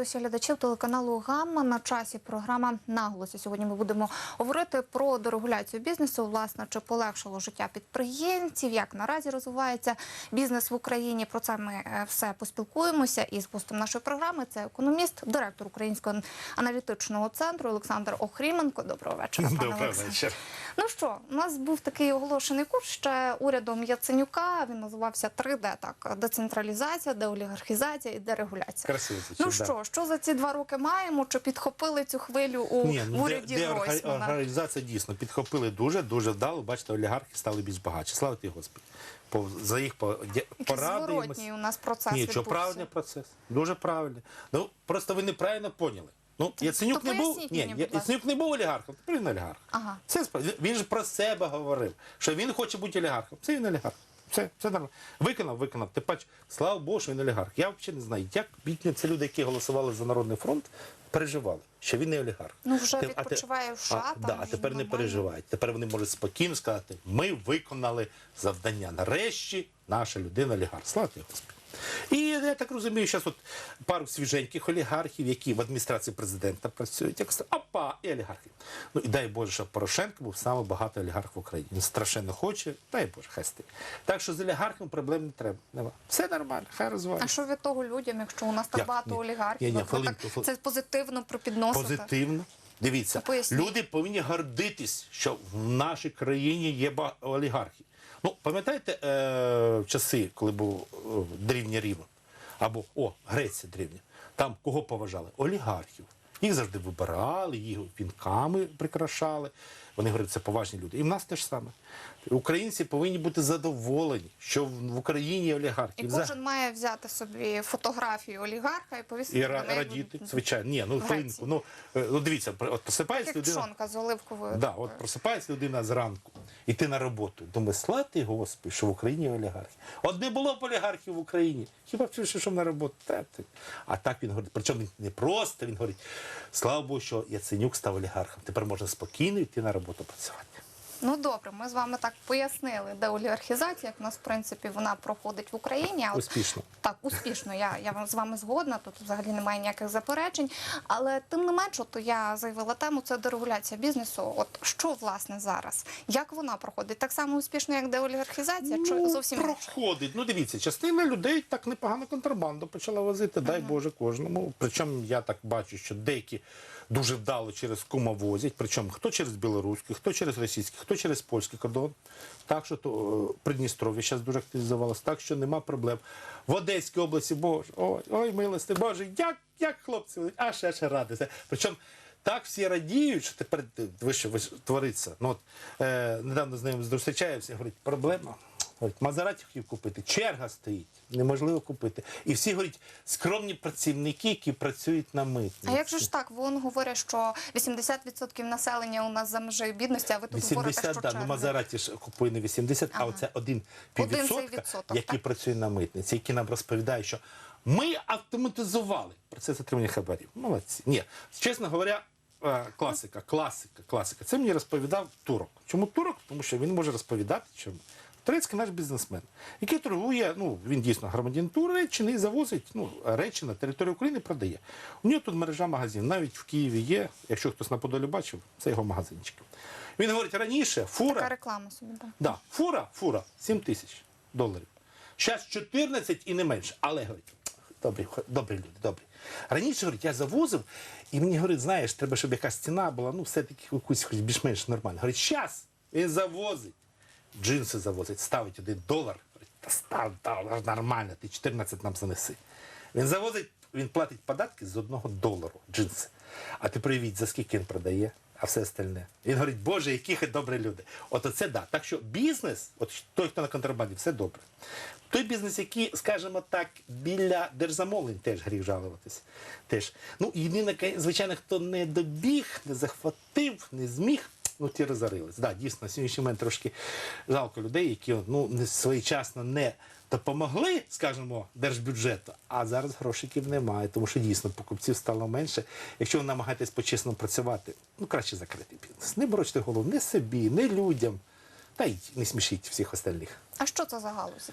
Вітаю всіх глядачів телеканалу Гамма. На часі програма наголоси. Сьогодні ми будемо говорити про дерегуляцію бізнесу. Власне, чи полегшило життя підприємців, як наразі розвивається бізнес в Україні. Про це ми е, все поспілкуємося із гостем нашої програми. Це економіст, директор Українського аналітичного центру Олександр Охріменко. Доброго вечора. пане Олександре. вечір. Ну що, у нас був такий оголошений курс ще урядом Яценюка. Він називався 3D, так децентралізація, деолігархізація і дерегуляція. Красиво Ну що, що за ці два роки маємо? Чи підхопили цю хвилю у Ні, ну, уряді де, де Гройсмана? організація дійсно підхопили дуже, дуже вдало. Бачите, олігархи стали більш багатші. Слава ті Господи. По, за їх по, порадуємось. у нас процес Ні, що відбувся. правильний процес. Дуже правильний. Ну, просто ви неправильно поняли. Ну, Яценюк то не був, поясніть ні, мені, будь ласка. Яценюк не був олігархом, тепер він олігарх. Ага. Це справ- він- Він ж про себе говорив, що він хоче бути олігархом. Це він олігарх. Все, все нормально. Виконав, виконав. Ти бач, слава Богу, що він олігарх. Я взагалі не знаю, як бідні це люди, які голосували за Народний фронт, переживали, що він не олігарх. Ну, вже Ти- а відпочиває в шатах. А, да, а тепер тепер не переживають. Тепер вони можуть спокійно сказати, ми виконали завдання. Нарешті наша людина олігарх. Слава тобі, Господи. І я так розумію, зараз от пару свіженьких олігархів, які в адміністрації президента працюють, як опа, і олігархи. Ну і дай Боже, щоб Порошенко був саме багатий олігарх в Україні. Він страшенно хоче, дай Боже, хай стає. Так що з олігархом проблем не треба. Нема. Все нормально, хай А що від того людям, якщо у нас так багато Ні. олігархів? Ні, ні, От ви хвилинку, так це позитивно припідносите? Позитивно. Дивіться, Ну, люди повинні гордитись, що в нашій країні є олігархи. Ну, пам'ятаєте е, в часи, коли був е, древній Рим, або о, Греція древня, там кого поважали? Олігархів. Їх завжди вибирали, їх вінками прикрашали. Вони говорять, це поважні люди. І в нас те ж саме. Українці повинні бути задоволені, що в в Україні олігархи. І кожен має взяти собі фотографію олігарха і повісити і на ра- радіти, звичайно. Ні, ну в хвилинку. Ну, е, ну дивіться, от просипається як людина. пшонка з оливковою. Да, от просипається людина зранку, іти на роботу. Думає, слати Господи, що в Україні є олігархи. От не було б олігархів в Україні. Хіба б що на роботу? Та, ти. А так він говорить. Причому він не просто, він говорить, слава Богу, що Яценюк став олігархом. Тепер можна спокійно йти на роботу працювати. Ну добре, ми з вами так пояснили, де олігархізація, як у нас в принципі вона проходить в Україні. А от Успішно. Так, успішно. Я, я вам- з вами згодна, тут взагалі немає ніяких заперечень. Але тим не менш, от я заявила тему, це дерегуляція бізнесу. От що власне зараз? Як вона проходить? Так само успішно, як деолігархізація, чи зовсім проходить. Ну дивіться, частина людей так непогано контрабанду почала возити, дай Боже кожному. Причому я так бачу, що деякі дуже вдало через кума возять. Причому хто через білоруський, хто через російський, хто через польський кордон. Так що то е, Придністров'я зараз дуже активізувалося, так що нема проблем. В Одеській області, боже, ой, ой, милости, боже, як, як хлопці, аж аж радиться. Причому так всі радіють, що тепер е, ви що ви твориться. Ну, от, е, недавно з ним зустрічаюся, говорить, проблема. Говорить, Мазераті хотів купити, черга стоїть, неможливо купити. І всі говорять, скромні працівники, які працюють на митниці. А як же ж так? Вон говорять, що 80% населення у нас за межею бідності, а ви тут говорите, 80, що да, ну черги. Мазераті ж купує не 80, а Ага. оце один піввідсотка, який так. працює на митниці, які нам розповідають, що ми автоматизували процес отримання хабарів. Молодці. Ні, чесно говоря, е, класика, класика, класика. Це мені розповідав турок. Чому турок? Тому що він може розповідати, що турецький наш бізнесмен, який торгує, ну він дійсно громадян Туреччини і завозить ну, речі на територію України, продає. У нього тут мережа магазинів, навіть в Києві є. Якщо хтось на Подолі бачив, це його магазинчик. Він говорить, раніше фура. Така реклама собі. Да. Да, фура, фура 7 тисяч доларів. Зараз 14 і не менше. Але говорить, добрі, добрі люди, добрі. Раніше говорить, я завозив, і мені говорить, знаєш, треба, щоб якась ціна була, ну, все-таки якусь більш-менш нормально. Говорить, зараз він завозить. Джинси завозить, ставить один долар. Та став, та, нормально, ти 14 нам занеси. Він завозить, він платить податки з одного долару джинси. А ти привіть, за скільки він продає, а все остальне. Він говорить, Боже, які хай добрі люди. От оце да. Так що бізнес, от той, хто на контрабанді, все добре. Той бізнес, який, скажімо так, біля держзамовлень теж гріх жалуватись. Теж. Ну, єдине, звичайно, хто не добіг, не захватив, не зміг, ну ті розорились. Да, дійсно, сьогоднішній момент трошки жалко людей, які ну, своєчасно не допомогли, скажімо, держбюджету, а зараз грошиків немає, тому що дійсно покупців стало менше. Якщо ви намагаєтесь по-чесному працювати, ну краще закрити бізнес. Не борочте голову не собі, не людям, та й не смішіть всіх остальних. А що це за галузі?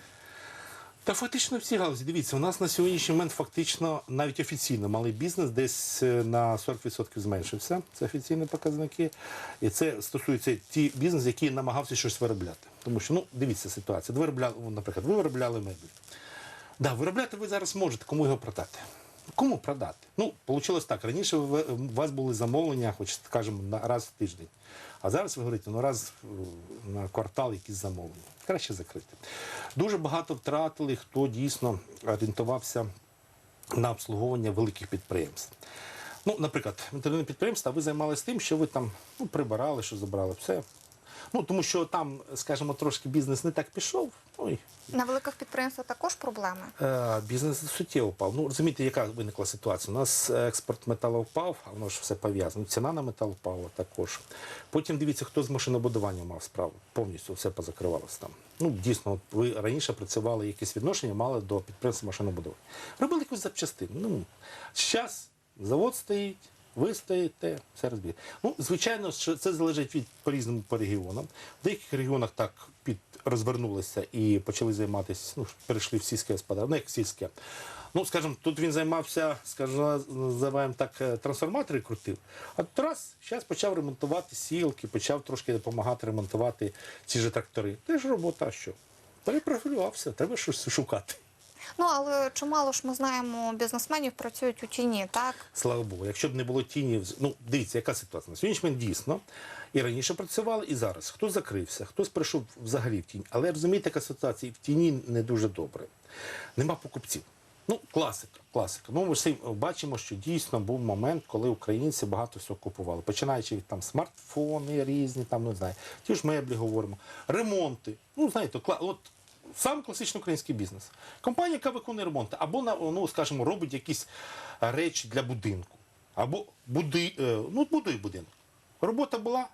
Та фактично всі галузі. Дивіться, у нас на сьогоднішній момент фактично навіть офіційно малий бізнес десь е, на 40% зменшився. Це офіційні показники. І це стосується ті бізнес, які намагався щось виробляти. Тому що, ну, дивіться ситуацію. Виробляли, наприклад, ви виробляли меблі. Да, виробляти ви зараз можете, кому його продати? Кому продати? Ну, вийшло так. Раніше ви- у вас були замовлення, хоч скажімо, на раз в тиждень. А зараз ви говорите, ну раз е, на квартал якісь замовлення. Краще закрити. Дуже багато втратили, хто дійсно орієнтувався на обслуговування великих підприємств. Ну, наприклад, інтернетне підприємство, ви займалися тим, що ви там ну, прибирали, що забрали, все. Ну, тому що там, скажімо, трошки бізнес не так пішов. Ну, і На великих підприємствах також проблеми. Е, Бізнес суттєво впав. Ну розумієте, яка виникла ситуація? У нас експорт металу впав, а воно ж все пов'язано. Ціна на метал впала також. Потім дивіться, хто з машинобудуванням мав справу. Повністю все позакривалося там. Ну дійсно, ви раніше працювали якісь відношення, мали до підприємства машинобудування. Робили якусь запчастину. Ну зараз завод стоїть. Ви все розбіг. Ну, звичайно, що це залежить від по різному по регіонам. В деяких регіонах так під розвернулися і почали займатися, ну, перейшли в сільське господарство, ну як сільське. Ну, скажімо, тут він займався, скажімо, називаємо так, е, трансформатори крутив. А тут раз, зараз почав ремонтувати сілки, почав трошки допомагати ремонтувати ці ж трактори. Теж робота, а що? Перепрофілювався, треба щось шукати. Ну але чимало ж ми знаємо, бізнесменів працюють у тіні, так? Слава Богу, якщо б не було тіні, ну дивіться, яка ситуація. На сьогоднішній момент дійсно і раніше працювали, і зараз. Хто закрився, хтось прийшов взагалі в тінь. Але розумієте, яка ситуація? В тіні не дуже добре. Нема покупців. Ну, класика, класика. Ну, ми всі бачимо, що дійсно був момент, коли українці багато всього купували. Починаючи від там смартфони різні, там не знаю, ті ж меблі говоримо, ремонти. Ну, знаєте, кла- от сам класичний український бізнес. Компанія, яка виконує ремонти, або ну, скажімо, робить якісь е, речі для будинку, або буди, е, ну, будує будинок. Робота була,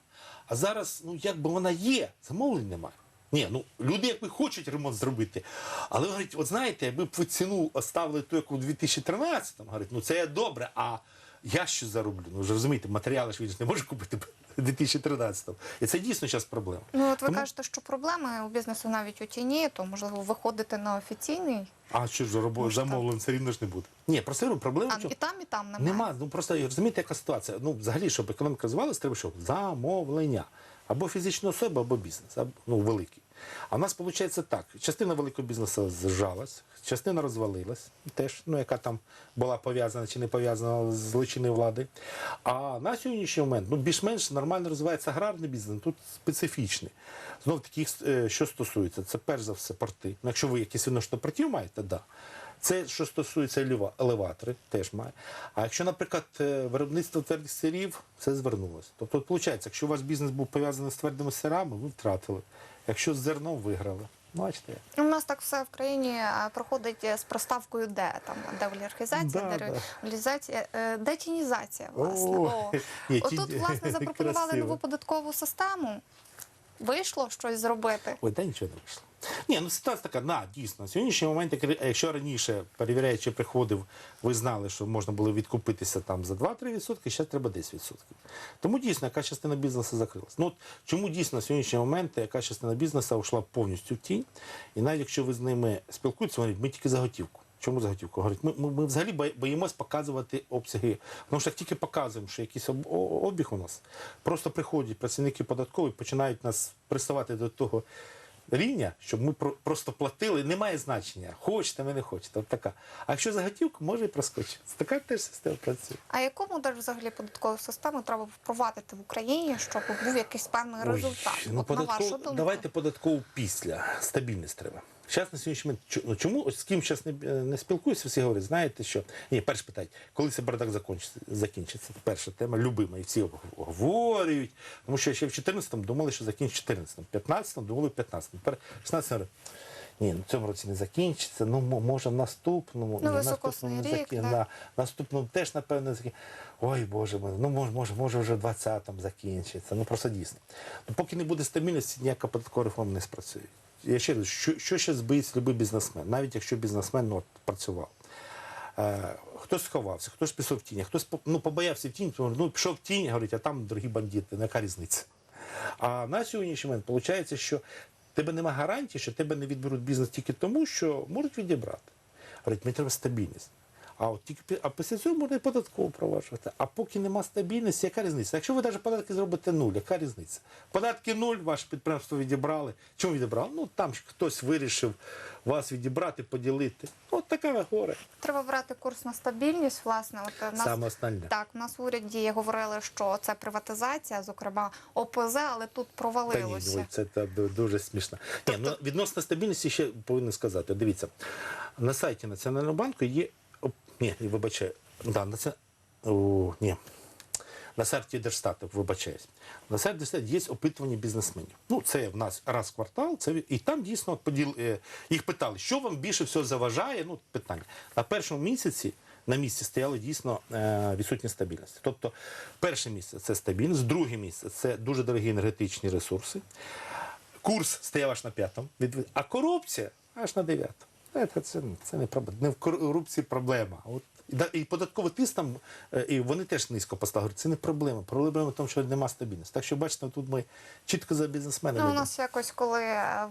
а зараз, ну якби вона є, замовлень немає. Ні, ну люди якби хочуть ремонт зробити. Але говорять, от знаєте, якби б ви ціну оставили ту, яку в 2013-му, говорить, ну це добре, а я що зароблю? Ну ж розумієте, матеріали ж він не може купити в 2013-му. І це дійсно зараз проблема. Ну от ви Тому- кажете, що проблеми у бізнесу навіть у тіні, то можливо виходити на офіційний. А що ж робо Може, так. замовлень все рівно ж не буде. Ні, просто проблема А в і там, і там немає. Нема. Ну просто розумієте, яка ситуація. Ну, взагалі, щоб економіка розвивалася, треба що? Замовлення. Або фізична особа, або бізнес, або, ну, великий. А в нас виходить так: частина великого бізнесу зжалась, частина розвалилась, теж, ну, яка там була пов'язана чи не пов'язана з злочинною влади. А на сьогоднішній момент ну, більш-менш нормально розвивається аграрний бізнес, тут специфічний. Знов таки, е, що стосується, це перш за все порти. Ну, якщо ви якісь відношення портів маєте, так. Да. Це що стосується елева- елеватори, теж має. А якщо, наприклад, е, виробництво твердих сирів, це звернулося. Тобто, виходить, якщо у вас бізнес був пов'язаний з твердими сирами, ви втратили. Якщо зерно виграли. Ну, Бачите? У нас так все в країні е, проходить е, з проставкою де там деолігархізація, Да, да. дереалізація, е, детінізація, власне. О, О. Отут, власне, запропонували красиво. нову податкову систему. Вийшло щось зробити. Ой, та нічого не вийшло. Ні, ну ситуація така, на, дійсно. На сьогоднішній момент, якщо раніше перевіряючи приходив, ви знали, що можна було відкупитися там за 2-3%, зараз треба 10%. Тому дійсно, яка частина бізнесу закрилась. Ну, от чому дійсно на сьогоднішній момент яка частина бізнесу ушла повністю в тінь, і навіть якщо ви з ними спілкуєтеся, вони ми тільки за готівку. Чому за готівку? Говорять, ми, ми, ми взагалі бої- боїмось показувати обсяги. Тому що як тільки показуємо, що якийсь обіг у нас, просто приходять працівники податкові, починають нас приставати до того рівня, щоб ми про- просто платили, немає значення. Хочете, ви не хочете. От така. А якщо за готівку, може і проскочити. Така теж система працює. А яку модель взагалі податкової системи треба впровадити в Україні, щоб був якийсь певний результат? ну, От, на вашу думку. давайте податкову після. Стабільність треба. Зараз на сьогоднішній момент, ну, чому ось з ким зараз не, не спілкуюся, всі говорять, знаєте що? Ні, перше питання, коли це бардак закінчиться, закінчиться? Перша тема, любима, і всі говорять. Тому що ще в 14-му думали, що закінчиться в 14-му, 15-му думали в 15-му. Тепер 16 говорять, ні, ну, в цьому році не закінчиться, ну може в наступному. Ну, ні, наступному не рік, закін- да. да. Наступному теж, напевно, закінчиться. Ой, Боже мой, ну може, може, може вже в 20-му закінчиться. Ну просто дійсно. Ну, поки не буде стабільності, ніяка податкова реформа не спрацює. Я ще раз, що, що ще збиється будь-який бізнесмен, навіть якщо бізнесмен ну, от, працював. Е, хтось сховався, хтось пішов в тінь, хтось ну, побоявся в тінь, ну, пішов в тінь, говорить, а там дорогі бандити, ну, яка різниця. А на сьогоднішній момент виходить, що тебе нема гарантії, що тебе не відберуть бізнес тільки тому, що можуть відібрати. Говорить, мені треба стабільність. А от тільки а після цього можна і податково проваджувати. А поки нема стабільності, яка різниця? Якщо ви навіть податки зробите нуль, яка різниця? Податки нуль, ваше підприємство відібрали. Чому відібрали? Ну там ж хтось вирішив вас відібрати, поділити. От таке горе. Треба брати курс на стабільність. Власне, от е, нас Саме основне. так у нас в уряді говорили, що це приватизація, зокрема ОПЗ, але тут Та ні, провалилося. це та, дуже смішно. Ні, ну, відносно стабільності ще повинен сказати. Дивіться, на сайті Національного банку є. Ні, вибачаю. Да, на це, о, ні. На сайті Держстату, вибачаюсь. На сайті Держстату є опитування бізнесменів. Ну, це в нас раз в квартал, це, і там дійсно поділ, е, їх питали, що вам більше всього заважає. Ну, питання. На першому місяці на місці стояли дійсно е, відсутність стабільності. Тобто, перше місце це стабільність, друге місце це дуже дорогі енергетичні ресурси. Курс стояв аж на п'ятому, а корупція аж на дев'ятому. Знаєте, Це, це не проблема. Не в корупції проблема. От, і, і податковий тиск там, е, і вони теж низько поставили. Це не проблема. Проблема в тому, що немає стабільності. Так що, бачите, тут ми чітко за бізнесменами. Ну, у нас якось, коли е,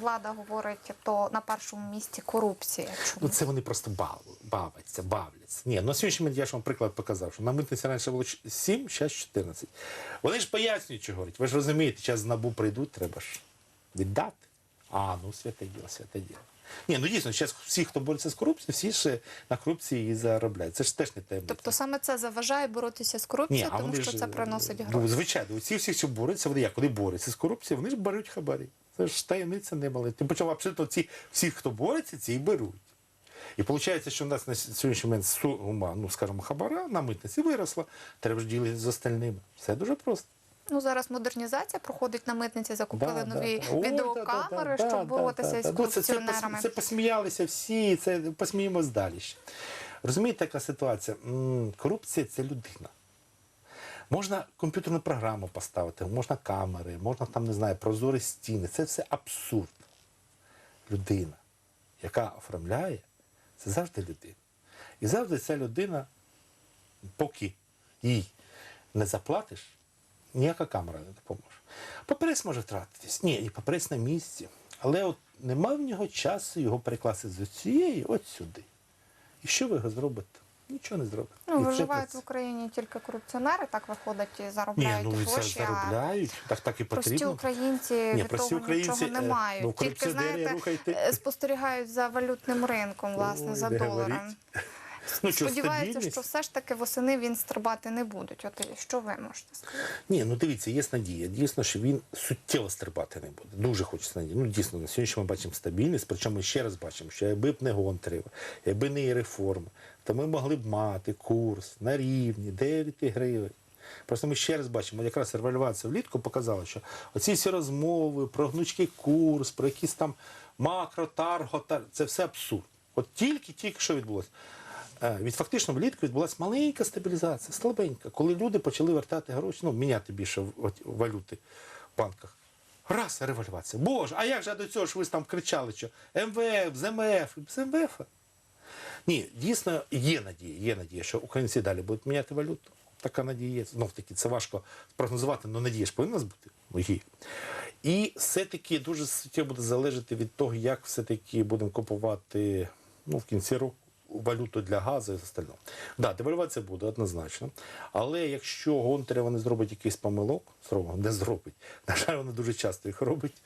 влада говорить, то на першому місці корупція. Ну, це вони просто бав, бавляться, бавляться. Ні, ну, на сьогоднішній момент я ж вам приклад показав, що на митниці раніше було 7, зараз 14. Вони ж пояснюють, що говорять. Ви ж розумієте, час з набу прийдуть, треба ж віддати. А, ну святе діло, святе діло. Ні, ну дійсно, зараз всі, хто бореться з корупцією, всі ж на корупції і заробляють. Це ж теж не таємниця. Тобто саме це заважає боротися з корупцією, тому вони що ж, це приносить Ну, звичайно, ці всі, що борються, вони як? Вони борються з корупцією, вони ж беруть хабарі. Це ж таємниця не мали. Тим почав абсолютно ці всі, хто бореться, ці і беруть. І виходить, що в нас на сьогоднішній момент сума, ну скажімо, хабара на митниці виросла, треба ж ділити з остальними. Все дуже просто. Ну зараз модернізація проходить на митниці, закупили Да, нові да, відеокамери, да, да, щоб да, боротися да, да. Ну, це, це, це посміялися всі, це посміємось далі. ще. Розумієте, яка ситуація? Корупція це людина. Можна комп'ютерну програму поставити, можна камери, можна там, не знаю, прозорі стіни. Це все абсурд. Людина, яка оформляє, це завжди людина. І завжди ця людина, поки їй не заплатиш, ніяка камера не допоможе. Папірець може втратитись. Ні, і папірець на місці. Але от нема в нього часу його перекласти з цієї от сюди. І що ви його зробите? Нічого не зробите. Ну, виживають в. Україні тільки корупціонери, так виходить, і Ні, заробляють ну це гроші, а заробляють, так, так і прості українці Ні, від прості того українці, нічого не е, мають. ну, Тільки, знаєте, рухайте. е, спостерігають за валютним ринком, власне, Ой, за доларом. говоріть. Ну, що, Сподіваються, що все ж таки восени він стрибати не будуть. От що ви можете сказати? Ні, ну дивіться, є надія. Дійсно, що він суттєво стрибати не буде. Дуже хочеться надії. Ну, дійсно, на сьогодні ми бачимо стабільність, причому ми ще раз бачимо, що якби б не Гонтарева, якби не її реформи, то ми могли б мати курс на рівні 9 гривень. Просто ми ще раз бачимо, якраз револьвація влітку показала, що оці всі розмови про гнучкий курс, про якісь там макро, тарго, тар... це все абсурд. От тільки-тільки що відбулося. Е, Від фактично влітку відбулася маленька стабілізація, слабенька, коли люди почали вертати гроші, ну, міняти більше валюти в банках. Раз, револьвація. Боже, а як же до цього ж ви там кричали, що МВФ, з МВФ, з МВФ? Ні, дійсно є надія, є надія, що українці далі будуть міняти валюту. Така надія є. Знов таки, це важко спрогнозувати, але надія ж повинна бути. Є. І все-таки дуже суттєво буде залежати від того, як все-таки будемо купувати ну, в кінці року валюту для газу і остального. Да, девальвація буде однозначно. Але якщо Гонтарева не зробить якийсь помилок, не зробить. На жаль, вона дуже часто їх робить.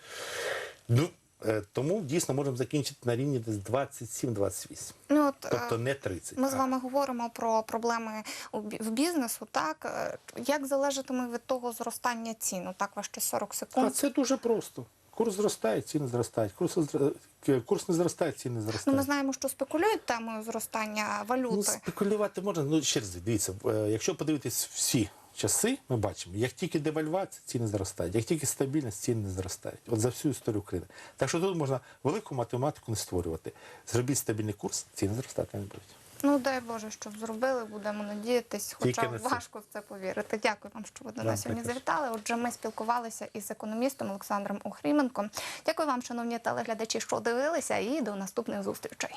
Ну, е, тому дійсно можемо закінчити на рівні десь 27-28. Ну от Тобто е, не 30. ми з вами говоримо про проблеми в бізнесу. Так Е, як залежатиме від того зростання цін? Так, вас ще 40 А це дуже просто. Курс зростає, ціни зростають. Курс, е, курс не зростає, ціни Ну, зростають. ми знаємо, що спекулюють темою зростання Ну, валюти. спекулювати можна. Ну, ще раз, дивіться, е, якщо подивитись всі часи, ми бачимо, як тільки девальвація, ціни зростають, як тільки стабільність, ціни не зростають. От за всю історію України. Так що тут можна велику математику не створювати. Зробіть стабільний курс, ціни зростати не будуть. Ну дай Боже, щоб зробили, будемо надіятись, хоча Тільки на це. важко в це повірити. Дякую вам, що ви до нас сьогодні також. завітали. Отже, ми спілкувалися із економістом Олександром Охріменком. Дякую вам, шановні телеглядачі, що дивилися, і до наступних зустрічей.